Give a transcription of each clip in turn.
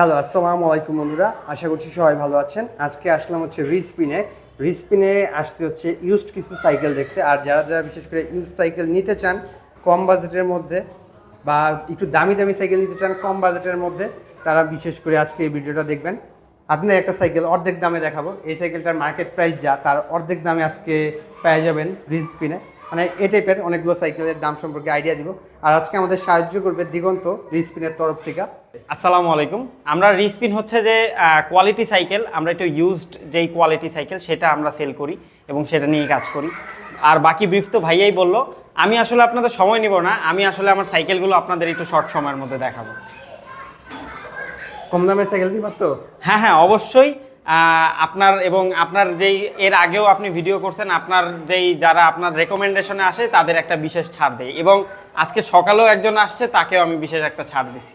Hello আসসালামু আলাইকুম বন্ধুরা। আশা করছি সবাই ভালো আছেন। আজকে আসলাম হচ্ছে রিস্পিনে রিস্পিনে আসতে হচ্ছে ইউজড কিছু সাইকেল দেখতে। আর যারা যারা বিশেষ করে ইউজ সাইকেল নিতে চান, কম বাজেটের মধ্যে বা একটু দামি দামি সাইকেল নিতে চান, কম বাজেটের মধ্যে, তারা বিশেষ করে আজকে এই ভিডিওটা দেখবেন। আপনার একটা সাইকেল অর্ধেক দামে দেখাবো। এই সাইকেলটার মার্কেট প্রাইস যা, তার অর্ধেক দামে আজকে পেয়ে যাবেন রিস্পিনে মানে এ টাইপের অনেকগুলো সাইকেলের দাম সম্পর্কে আইডিয়া দিব। আর আজকে আমাদের সাহায্য করবে দিগন্ত রিস্পিনের তরফ থেকে। আসসালামু আলাইকুম। আমরা রিস্পিন হচ্ছে যে কোয়ালিটি সাইকেল আমরা একটু ইউজড যেই কোয়ালিটি সাইকেল সেটা আমরা সেল করি এবং সেটা নিয়ে কাজ করি। আর বাকি ব্রিফ তো ভাইয়াই বলল আমি আসলে আপনাদের সময় নিব না আমি আসলে আমার সাইকেলগুলো আপনাদের একটু শর্ট সময়ের মধ্যে দেখাবো। কম দামে সাইকেল দিবার তো? হ্যাঁ হ্যাঁ অবশ্যই। আপনার এবং আপনার যেই এর আগেও আপনি ভিডিও করছেন আপনার যেই যারা আপনার রেকমেন্ডেশনে আসে তাদের একটা বিশেষ ছাড় দেয়। এবং আজকে সকালেও একজন আসছে তাকেও আমি বিশেষ একটা ছাড় দিছি।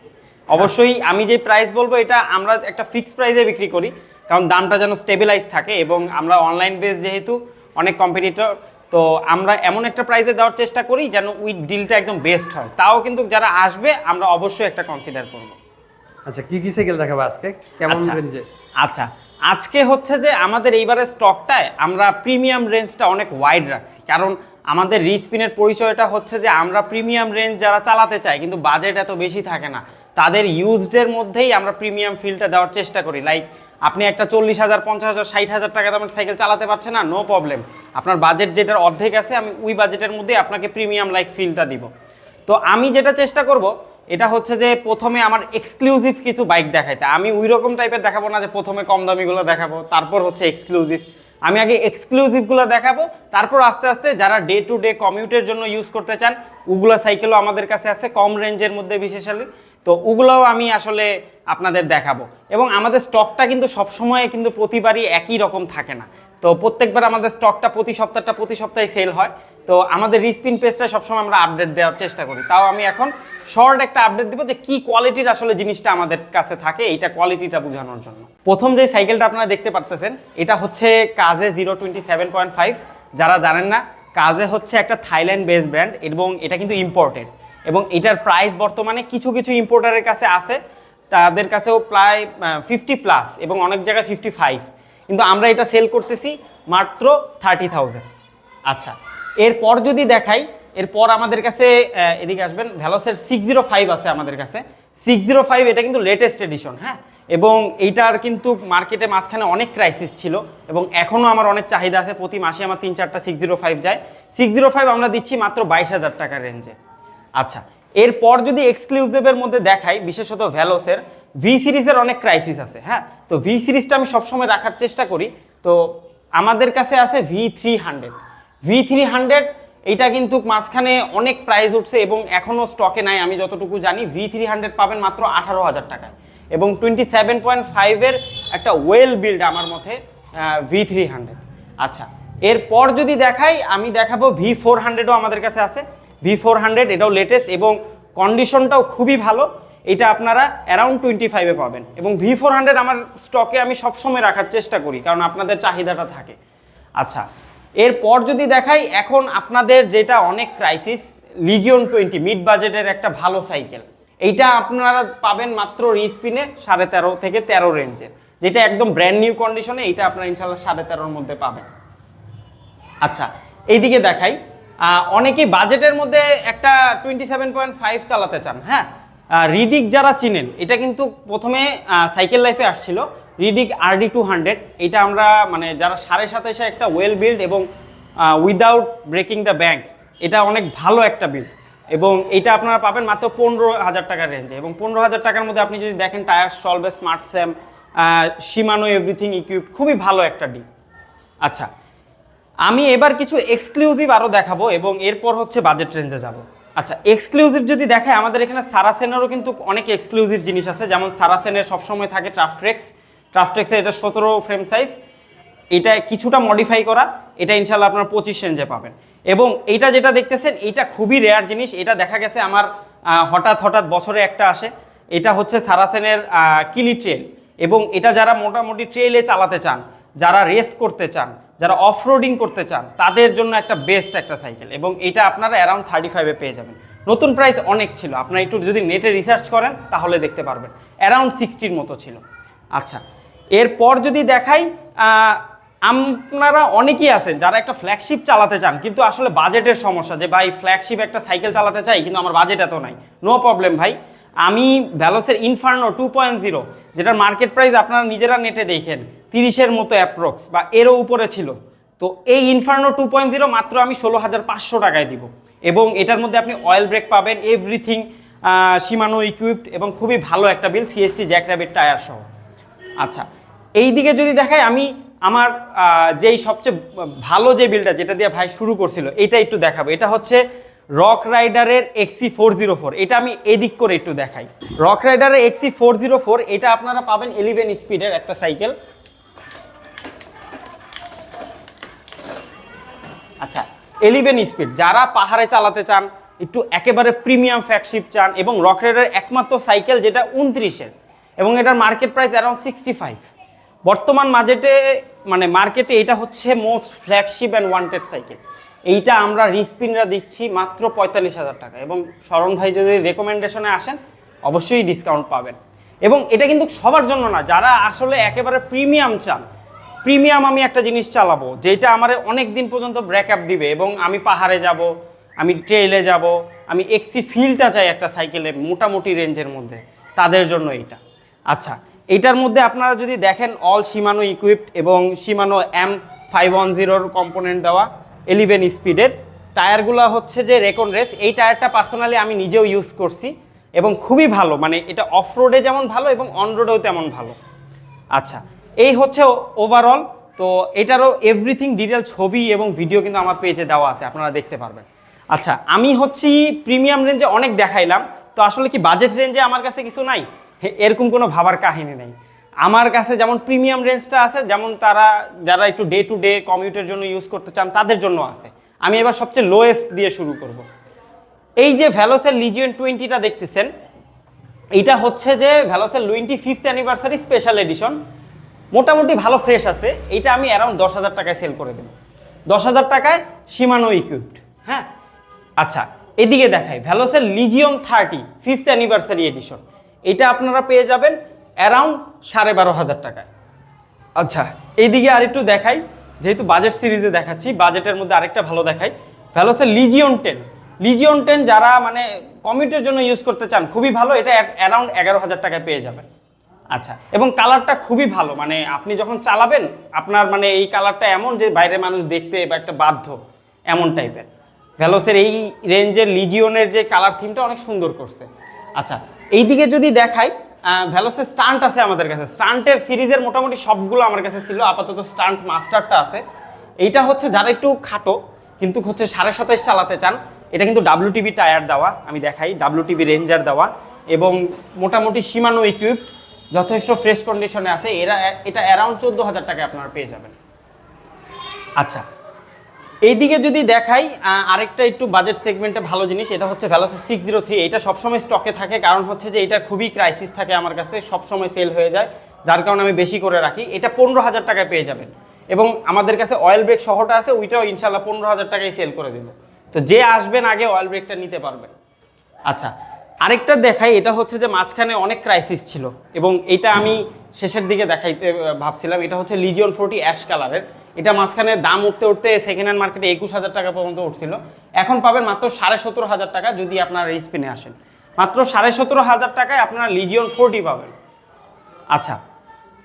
অবশ্যই আমি যে প্রাইস বলব এটা আমরা একটা ফিক্স প্রাইসে বিক্রি করি কারণ দামটা যেন স্টেবিলাইজ থাকে এবং আমরা অনলাইন বেস যেহেতু অনেক কম্পিটিটর তো আমরা এমন একটা প্রাইসে দেওয়ার চেষ্টা করি যেন উই ডিলটা একদম বেস্ট হয়। তাও কিন্তু যারা আসবে আমরা অবশ্যই একটা কনসিডার করব। আচ্ছা কি কি সাইকেল দেখাবো আজকে? কেমন। রেঞ্জে আচ্ছা। আজকে হচ্ছে যে আমাদের এইবারের স্টকটায় আমরা প্রিমিয়াম রেঞ্জটা অনেক ওয়াইড রাখছি। কারণ আমাদের রিস্পিনের পরিচয়টা হচ্ছে যে আমরা প্রিমিয়াম রেঞ্জ যারা চালাতে চাই, কিন্তু বাজেট এত বেশি থাকে না, তাদের ইউজডের মধ্যেই আমরা প্রিমিয়াম ফিলটা দেওয়ার চেষ্টা করি। লাইক আপনি একটা চল্লিশ হাজার, পঞ্চাশ হাজার, ষাট হাজার টাকা দামের সাইকেল চালাতে পারছেন না নো প্রবলেম আপনার বাজেট যেটার অর্ধেক আছে, আমি ওই বাজেটের মধ্যেই আপনাকে প্রিমিয়াম লাইক ফিলটা দিব। তো আমি যেটা চেষ্টা করব এটা হচ্ছে যে প্রথমে আমার এক্সক্লুসিভ কিছু বাইক দেখাইতে। আমি ওই রকম টাইপের দেখাবো না যে প্রথমে কম দামিগুলো দেখাবো, তারপর হচ্ছে এক্সক্লুসিভ আমি আগে এক্সক্লুসিভগুলো দেখাবো, তারপর আস্তে আস্তে যারা ডে টু ডে কমিউটের জন্য ইউজ করতে চান, ওগুলো সাইকেলও আমাদের কাছে আছে, কম রেঞ্জের মধ্যে বিশেষালি। তো ওগুলোও আমি আসলে আপনাদের দেখাবো। এবং আমাদের স্টকটা কিন্তু সবসময় কিন্তু প্রতিবারই একই রকম থাকে না। তো প্রত্যেকবার আমাদের স্টকটা প্রতি সপ্তাহটা প্রতি সপ্তাহে সেল হয়। তো আমাদের রিস্পিন পেজটা সবসময় আমরা আপডেট দেওয়ার চেষ্টা করি। তাও আমি এখন শর্ট একটা আপডেট দিব যে কি কোয়ালিটির আসলে জিনিসটা আমাদের কাছে থাকে এইটা কোয়ালিটিটা বোঝানোর জন্য। প্রথম যে সাইকেলটা আপনারা দেখতে পারতেছেন, এটা হচ্ছে কাজে zero twenty seven point five. যারা জানেন না, কাজে হচ্ছে একটা থাইল্যান্ড বেস ব্র্যান্ড এবং এটা কিন্তু ইম্পোর্টেড এবং এটার প্রাইস বর্তমানে কিছু কিছু ইম্পোর্টারের কাছে আছে। তাদের কাছেও প্রায় ফিফটি প্লাস এবং অনেক জায়গায় ফিফটি ফাইভ কিন্তু আমরা এটা সেল করতেছি মাত্র থার্টি থাউজেন্ড আচ্ছা এরপর যদি দেখাই, এরপর আমাদের কাছে এদিকে আসবেন ভ্যালোসের সিক্স জিরো ফাইভ আছে আমাদের কাছে। সিক্স জিরো ফাইভ এটা কিন্তু লেটেস্ট এডিশন হ্যাঁ? এবং এইটার কিন্তু মার্কেটে মাঝখানে অনেক ক্রাইসিস ছিল এবং এখনও আমার অনেক চাহিদা আছে। প্রতি মাসে আমার তিন চারটা সিক্স জিরো ফাইভ যায়। সিক্স জিরো ফাইভ আমরা দিচ্ছি মাত্র বাইশ হাজার টাকার রেঞ্জে আচ্ছা এরপর যদি এক্সক্লুসিভের মধ্যে দেখাই, বিশেষত ভ্যালোসের ভি সিরিজের অনেক ক্রাইসিস আছে হ্যাঁ? তো ভি সিরিজটা আমি সবসময় রাখার চেষ্টা করি। তো আমাদের কাছে আছে V three hundred V three hundred এইটা কিন্তু মাঝখানে অনেক প্রাইস উঠছে এবং এখনও স্টকে নাই। আমি যতটুকু জানি ভি থ্রি হান্ড্রেড পাবেন মাত্র আঠারো হাজার টাকায়। এবং টোয়েন্টি সেভেন পয়েন্ট ফাইভের একটা ওয়েল বিল্ড আমার মতে ভি থ্রি হান্ড্রেড আচ্ছা এরপর যদি দেখাই, আমি দেখাবো ভি ফোর হান্ড্রেডও আমাদের কাছে আছে। ভি ফোর হান্ড্রেড এটাও লেটেস্ট এবং কন্ডিশনটাও খুবই ভালো। এটা আপনারা অ্যারাউন্ড টোয়েন্টি ফাইভে পাবেন। এবং ভি ফোর হান্ড্রেড আমার স্টকে আমি সবসময় রাখার চেষ্টা করি, কারণ আপনাদের চাহিদাটা থাকে। আচ্ছা এরপর যদি দেখাই, এখন আপনাদের যেটা অনেক ক্রাইসিস লিজিয়ন টোয়েন্টি মিড বাজেটের একটা ভালো সাইকেল এইটা আপনারা পাবেন মাত্র রিস্পিনে সাড়ে তেরো থেকে তেরো রেঞ্জের যেটা একদম ব্র্যান্ড নিউ কন্ডিশনে এইটা আপনারা ইনশাল্লাহ সাড়ে তেরোর মধ্যে পাবেন। আচ্ছা এইদিকে দেখাই। অনেকেই বাজেটের মধ্যে একটা টোয়েন্টি সেভেন পয়েন্ট ফাইভ চালাতে চান হ্যাঁ? রিডিক যারা চিনেন, এটা কিন্তু প্রথমে সাইকেল লাইফে আসছিল, রিডিক আরডি টু হান্ড্রেড এটা আমরা মানে যারা সাড়ে সাতাশে একটা ওয়েল বিল্ড এবং উইদাউট ব্রেকিং দ্য ব্যাংক এটা অনেক ভালো একটা বিল্ড এবং এটা আপনারা পাবেন মাত্র পনেরো হাজার টাকার রেঞ্জে এবং পনেরো হাজার টাকার মধ্যে আপনি যদি দেখেন tyre সলভে smart Sam Shimano everything equip খুবই ভালো একটা ডিল আচ্ছা আমি এবার কিছু এক্সক্লুসিভ আরও দেখাবো এবং এরপর হচ্ছে বাজেট রেঞ্জে যাব। আচ্ছা এক্সক্লুসিভ যদি দেখায়, আমাদের এখানে সারাসেনেরও কিন্তু অনেক এক্সক্লুসিভ জিনিস আছে। যেমন সারাসেনের সবসময় থাকে ট্রাফট্রেক্স ট্রাফট্রেক্সের এটা সতেরো ফ্রেম সাইজ এটা কিছুটা মডিফাই করা। এটা ইনশাল্লাহ আপনার পঁচিশ রেঞ্জে পাবেন। এবং এইটা যেটা দেখতেছেন, এটা খুবই রেয়ার জিনিস। এটা দেখা গেছে আমার হঠাৎ হঠাৎ বছরে একটা আসে। এটা হচ্ছে সারাসেনের কিলি ট্রেল এবং এটা যারা মোটামুটি ট্রেলে চালাতে চান, যারা রেস করতে চান যারা অফ করতে চান, তাদের জন্য একটা বেস্ট একটা সাইকেল এবং এটা আপনারা অ্যারাউন্ড থার্টি ফাইভে পেয়ে যাবেন। নতুন প্রাইস অনেক ছিল, আপনারা একটু যদি নেটে রিসার্চ করেন, তাহলে দেখতে পারবেন। অ্যারাউন্ড সিক্সটির মতো ছিল। আচ্ছা এরপর যদি দেখাই আপনারা অনেকেই আছেন যারা একটা ফ্ল্যাগশিপ চালাতে চান, কিন্তু আসলে বাজেটের সমস্যা যে, ভাই ফ্ল্যাগশিপ একটা সাইকেল চালাতে চাই, কিন্তু আমার বাজেট এত নাই। নো প্রবলেম ভাই। আমি ভ্যালোসের ইনফার্নো টু পয়েন্ট জিরো যেটার মার্কেট প্রাইস আপনারা নিজেরা নেটে দেখেন তিরিশের মতো অ্যাপ্রক্স বা এরও উপরে ছিল। তো এই ইনফার্নো টু পয়েন্ট জিরো মাত্র আমি ষোলো হাজার পাঁচশো টাকায় দিব। এবং এটার মধ্যে আপনি অয়েল ব্রেক পাবেন এভরিথিং সীমানো ইকুইপড এবং খুবই ভালো একটা বিল সিএসটি জ্যাক র্যাবিট টায়ার সহ। আচ্ছা এই দিকে যদি দেখাই, আমি আমার যেই সবচেয়ে ভালো যে বিলটা যেটা দিয়ে ভাই শুরু করছিল এটা একটু দেখাবো। এটা হচ্ছে রক রাইডারের এক্সি ফোর জিরো ফোর এটা আমি এদিক করে একটু দেখাই। রক রাইডারের এক্সি ফোর জিরো ফোর এটা আপনারা পাবেন এলিভেন স্পিডের একটা সাইকেল আচ্ছা এলিভেন স্পিড যারা পাহাড়ে চালাতে চান, একটু একেবারে প্রিমিয়াম ফ্যাগশিপ চান এবং রক রাইডার একমাত্র সাইকেল যেটা উনত্রিশের, এবং এটার market price around sixty five বর্তমান বাজেটে মানে মার্কেটে এটা হচ্ছে most flagship and wanted cycle এইটা আমরা রিস্পিনরা দিচ্ছি মাত্র পঁয়তাল্লিশ হাজার টাকা। এবং শরণ ভাই যদি রেকমেন্ডেশনে আসেন, অবশ্যই ডিসকাউন্ট পাবেন। এবং এটা কিন্তু সবার জন্য না, যারা আসলে একেবারে প্রিমিয়াম চান প্রিমিয়াম আমি একটা জিনিস চালাবো যেটা আমার অনেক দিন পর্যন্ত ব্রেকআপ দিবে এবং আমি পাহাড়ে যাব, আমি ট্রেইলে যাব, আমি এক্সি ফিলটা চাই একটা সাইকেলে মোটামুটি রেঞ্জের মধ্যে, তাদের জন্য এইটা। আচ্ছা এইটার মধ্যে আপনারা যদি দেখেন অল সীমানো ইকুইপড এবং সীমানো এম ফাইভ ওয়ান জিরোর কম্পোনেন্ট দেওয়া এলিভেন স্পিডের টায়ারগুলো হচ্ছে যে রেকন রেস, এই টায়ারটা পার্সোনালি আমি নিজেও ইউজ করছি এবং খুবই ভালো মানে এটা অফ রোডে যেমন ভালো এবং অন রোডেও তেমন ভালো। আচ্ছা এই হচ্ছে ওভারঅল তো এটারও এভরিথিং ডিটেল ছবি এবং ভিডিও কিন্তু আমার পেজে দেওয়া আছে, আপনারা দেখতে পারবেন। আচ্ছা আমি হচ্ছি প্রিমিয়াম রেঞ্জে অনেক দেখাইলাম, তো আসলে কি বাজেট রেঞ্জে আমার কাছে কিছু নাই? এরকম কোনো ভাবার কাহিনী নেই। আমার কাছে যেমন প্রিমিয়াম রেঞ্জটা আছে, যেমন তারা, যারা একটু ডে টু ডে কমিউটের জন্য ইউজ করতে চান, তাদের জন্য আছে। আমি এবার সবচেয়ে লোয়েস্ট দিয়ে শুরু করব। এই যে ভ্যালোসের লিজিয়ন টোয়েন্টিটা দেখতেছেন, এটা হচ্ছে যে ভ্যালোসের twenty fifth anniversary special edition মোটামুটি ভালো ফ্রেশ আছে। এইটা আমি অ্যারাউন্ড দশ হাজার টাকায় সেল করে দেবো। দশ হাজার টাকায় সীমানো ইকুইপড হ্যাঁ? আচ্ছা এদিকে দেখাই। ভ্যালোসের Legion thirty fifth anniversary edition এটা আপনারা পেয়ে যাবেন অ্যারাউন্ড সাড়ে বারো হাজার টাকায়। আচ্ছা এইদিকে আরেকটু দেখাই। যেহেতু বাজেট সিরিজে দেখাচ্ছি বাজেটের মধ্যে আরেকটা ভালো দেখাই। ভ্যালোসের লিজিয়ন টেন লিজিয়ন টেন যারা মানে কমিউটের জন্য ইউজ করতে চান, খুবই ভালো। এটা অ্যারাউন্ড এগারো হাজার টাকায় পেয়ে যাবেন। আচ্ছা এবং কালারটা খুবই ভালো মানে আপনি যখন চালাবেন, আপনার মানে এই কালারটা এমন যে বাইরের মানুষ দেখতে বা একটা বাধ্য, এমন টাইপের। ভ্যালোসের এই রেঞ্জের লিজিওনের যে কালার থিমটা অনেক সুন্দর করছে। আচ্ছা এইদিকে যদি দেখাই ভ্যালোসের স্টান্ট আছে আমাদের কাছে। স্টান্টের সিরিজের মোটামুটি সবগুলো আমার কাছে ছিল, আপাতত স্টান্ট মাস্টারটা আছে। এইটা হচ্ছে যারা একটু খাটো, কিন্তু হচ্ছে সাড়ে সাতাইশ চালাতে চান, এটা কিন্তু ডাব্লিউটিভি টায়ার দেওয়া, আমি দেখাই ডাব্লিউটিভি রেঞ্জার দেওয়া, এবং মোটামুটি সীমানো ইকুইপড যথেষ্ট ফ্রেশ কন্ডিশনে আছে, এরা, এটা অ্যারাউন্ড চোদ্দ হাজার টাকায় আপনারা পেয়ে যাবেন। আচ্ছা এইদিকে যদি দেখাই আরেকটা একটু বাজেট সেগমেন্টে ভালো জিনিস, এটা হচ্ছে ভ্যালোসি সিক্স জিরো থ্রি এটা সবসময় স্টকে থাকে, কারণ হচ্ছে যে এটা খুবই ক্রাইসিস থাকে আমার কাছে, সবসময় সেল হয়ে যায়, যার কারণে আমি বেশি করে রাখি। এটা পনেরো হাজার টাকায় পেয়ে যাবেন। এবং আমাদের কাছে অয়েল ব্রেক সহটা আছে, ওইটাও ইনশাল্লাহ পনেরো হাজার টাকায় সেল করে দেবো। তো যে আসবেন আগে অয়েল ব্রেকটা নিতে পারবেন। আচ্ছা আরেকটা দেখাই, এটা হচ্ছে যে মাঝখানে অনেক ক্রাইসিস ছিল এবং এটা আমি শেষের দিকে দেখাইতে ভাবছিলাম। এটা হচ্ছে লিজিয়ন ফোর্টি অ্যাশ কালারের এটা মাঝখানে দাম উঠতে উঠতে সেকেন্ড হ্যান্ড মার্কেটে একুশ হাজার টাকা পর্যন্ত উঠছিল। এখন পাবেন মাত্র সাড়ে সতেরো হাজার টাকা যদি আপনারা স্পিনে আসেন। মাত্র সাড়ে সতেরো হাজার টাকায় আপনারা লিজিয়ন ফোর্টি পাবেন। আচ্ছা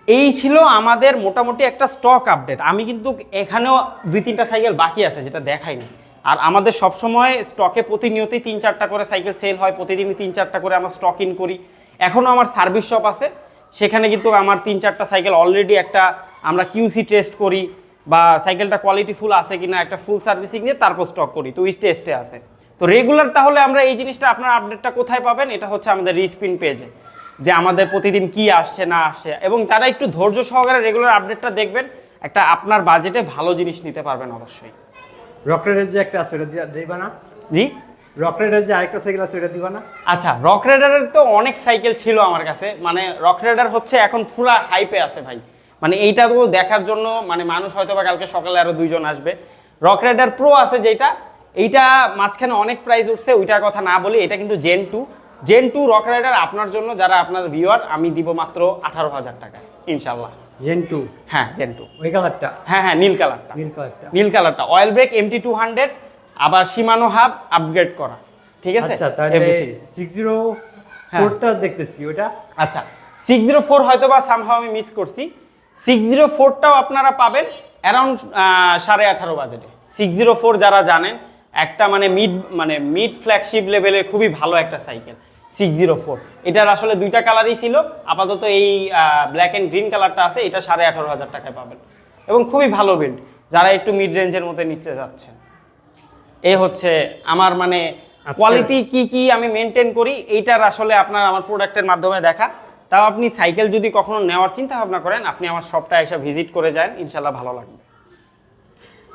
এই ছিল আমাদের মোটামুটি একটা স্টক আপডেট আমি কিন্তু এখানেও দুই তিনটা সাইকেল বাকি আছে যেটা দেখাইনি। আর আমাদের সবসময় স্টকে প্রতিনিয়তই তিন চারটা করে সাইকেল সেল হয়, প্রতিদিনই তিন চারটা করে আমরা স্টক ইন করি। এখনও আমার সার্ভিস শপ আছে, সেখানে কিন্তু আমার তিন চারটা সাইকেল অলরেডি একটা আমরা কিউসি টেস্ট করি বা সাইকেলটা কোয়ালিটি ফুল আছে কিনা একটা ফুল সার্ভিসিং দিয়ে তারপর স্টক করি, তো উইস টেস্টে আছে। তো রেগুলার তাহলে আমরা এই জিনিসটা আপনার আপডেটটা কোথায় পাবেন? এটা হচ্ছে আমাদের রিস্পিন পেজে যে আমাদের প্রতিদিন কি আসছে, না আসছে। এবং যারা একটু ধৈর্য সহকারে রেগুলার আপডেটটা দেখবেন, একটা আপনার বাজেটে ভালো জিনিস নিতে পারবেন অবশ্যই। রকরেটের যে একটা আছে দিয়া- দিবা না? জি? রকরেটের যে আরেকটা সাইকেল আছে ওটা দিবা না? আচ্ছা রক রাইডারের তো অনেক সাইকেল ছিল আমার কাছে। মানে রক রাইডার হচ্ছে এখন পুরা হাইপে আছে ভাই। মানে এইটা তো দেখার জন্য মানে মানুষ হয়তো বা কালকে সকালে আরও দুইজন আসবে। রক রাইডার প্রো আছে যেটা এইটা মাঝখানে অনেক প্রাইস উঠছে ওইটার কথা না বলি এটা কিন্তু Gen two Gen two Rock Rider আপনার জন্য যারা আপনার ভিউয়ার আমি দিব মাত্র আঠারো হাজার টাকা ইনশাল্লাহ। জেন টু হ্যাঁ জেন টু ওই কালারটা হ্যাঁ হ্যাঁ নীল কালারটা নীল কালারটা নীল কালারটা oil brake MT two hundred আবার সীমানো হাব আপগ্রেড করা। ঠিক আছে? আচ্ছা তাহলে। Six zero. ফোরটা দেখতেছি ওটা আচ্ছা সিক্স জিরো ফোর হয়তো বা সামহাও আমি মিস করছি। সিক্স জিরো ফোরটাও আপনারা পাবেন অ্যারাউন্ড সাড়ে আঠারো বাজেটে। সিক্স জিরো ফোর যারা জানেন একটা মানে মিড মানে মিড ফ্ল্যাগশিপ লেভেলের খুবই ভালো একটা সাইকেল সিক্স জিরো ফোর এটার আসলে দুইটা কালারই ছিল। আপাতত এই ব্ল্যাক অ্যান্ড গ্রিন কালারটা আছে এটা সাড়ে আঠারো হাজার টাকায় পাবেন। এবং খুবই ভালো বিল্ড যারা একটু মিড রেঞ্জের মধ্যে নিচে যাচ্ছেন। এ হচ্ছে আমার মানে কোয়ালিটি কি কি আমি মেনটেন করি এইটার আসলে আপনার আমার প্রোডাক্টের মাধ্যমে দেখা। তাও আপনি সাইকেল যদি কখনো নেওয়ার চিন্তা ভাবনা করেন আপনি আমার শপটা এসে ভিজিট করে যান ইনশাল্লাহ ভালো লাগবে।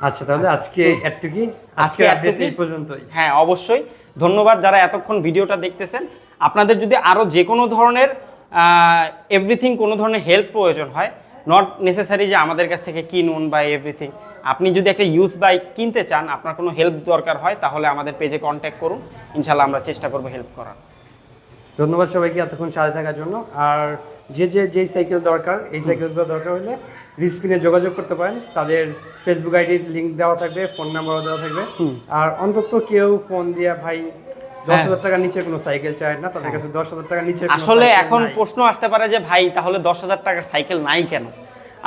আচ্ছা তাহলে আজকে এটুকি আজকে আজকে আপডেট এই পর্যন্তই। হ্যাঁ অবশ্যই। ধন্যবাদ যারা এতক্ষণ ভিডিওটা দেখতেছেন। আপনাদের যদি আরও যে কোনো ধরনের এভরিথিং কোনো ধরনের হেল্প প্রয়োজন হয় নট নেসেসারি যে আমাদের কাছ থেকে কিনুন বা এভরিথিং আপনি যদি একটা ইউজ বাইক কিনতে চান আপনার কোনো হেল্প দরকার হয় তাহলে আমাদের পেজে কন্ট্যাক্ট করুন ইনশাল্লাহ আমরা চেষ্টা করব হেল্প করার। ধন্যবাদ সবাইকে এতক্ষণ সাথে থাকার জন্য। আর যে যে যেই সাইকেল দরকার এই সাইকেলগুলো দরকার হলে রিস্পিনে যোগাযোগ করতে পারেন। তাদের ফেসবুক আইডির লিঙ্ক দেওয়া থাকবে ফোন নাম্বারও দেওয়া থাকবে। আর অন্তত কেউ ফোন দিয়ে ভাই দশ হ্যাঁ। হাজার টাকার নিচে কোনো সাইকেল চায় না তাদের কাছে দশ হাজার টাকার নিচে আসলে এখন প্রশ্ন আসতে পারে যে ভাই তাহলে দশ হাজার টাকার সাইকেল নাই কেন?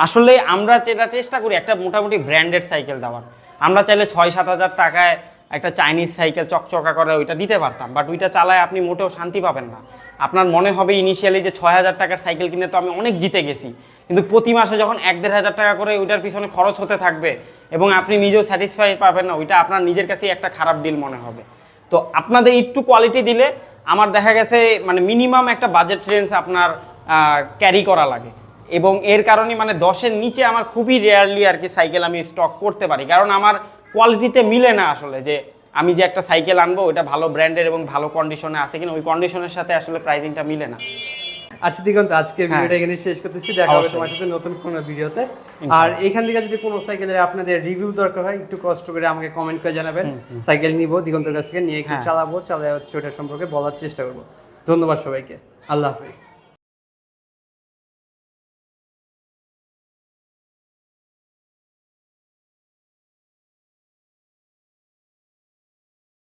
আসলে আমরা যেটা চেষ্টা করি একটা মোটামুটি ব্র্যান্ডেড সাইকেল দেওয়ার। আমরা চাইলে ছয় সাত হাজার টাকায় একটা চাইনিজ সাইকেল চকচকা করে ওইটা দিতে পারতাম বাট ওইটা চালায় আপনি মোটেও শান্তি পাবেন না। আপনার মনে হবে ইনিশিয়ালি যে ছয় হাজার টাকার সাইকেল কিনে তো আমি অনেক জিতে গেছি কিন্তু প্রতি মাসে যখন এক দেড় হাজার টাকা করে ওইটার পিছনে খরচ হতে থাকবে এবং আপনি নিজেও স্যাটিসফাই পাবেন না ওইটা আপনার নিজের কাছেই একটা খারাপ ডিল মনে হবে। তো আপনাদের একটু কোয়ালিটি দিলে আমার দেখা গেছে মানে মিনিমাম একটা বাজেট রেঞ্জ আপনার ক্যারি করা লাগে। এবং এর কারণে মানে দশের নিচে আমার খুবই রেয়ারলি আর কি সাইকেল আমি স্টক করতে পারি। কারণ আমার কোয়ালিটিতে মিলে না আসলে যে আমি যে একটা সাইকেল আনব ওটা ভালো ব্র্যান্ডের এবং ভালো কন্ডিশনে আছে কিনা, ওই কন্ডিশনের সাথে আসলে প্রাইজিংটা মিলে না। আচ্ছা দিগন্ত আজকে হ্যাঁ। ভিডিওটা এখানে শেষ করতেছি। দেখা হবে তোমার সাথে নতুন কোনো ভিডিওতে। আর এখান থেকে যদি কোনো সাইকেলের আপনাদের রিভিউ দরকার হয় একটু কষ্ট করে আমাকে কমেন্ট করে জানাবেন। সাইকেল নিব দিগন্তের কাছ থেকে নিয়ে একটু হ্যাঁ। চালাবো চালাই হচ্ছে ওটা সম্পর্কে বলার চেষ্টা করব। ধন্যবাদ সবাইকে। আল্লাহ হাফিজ।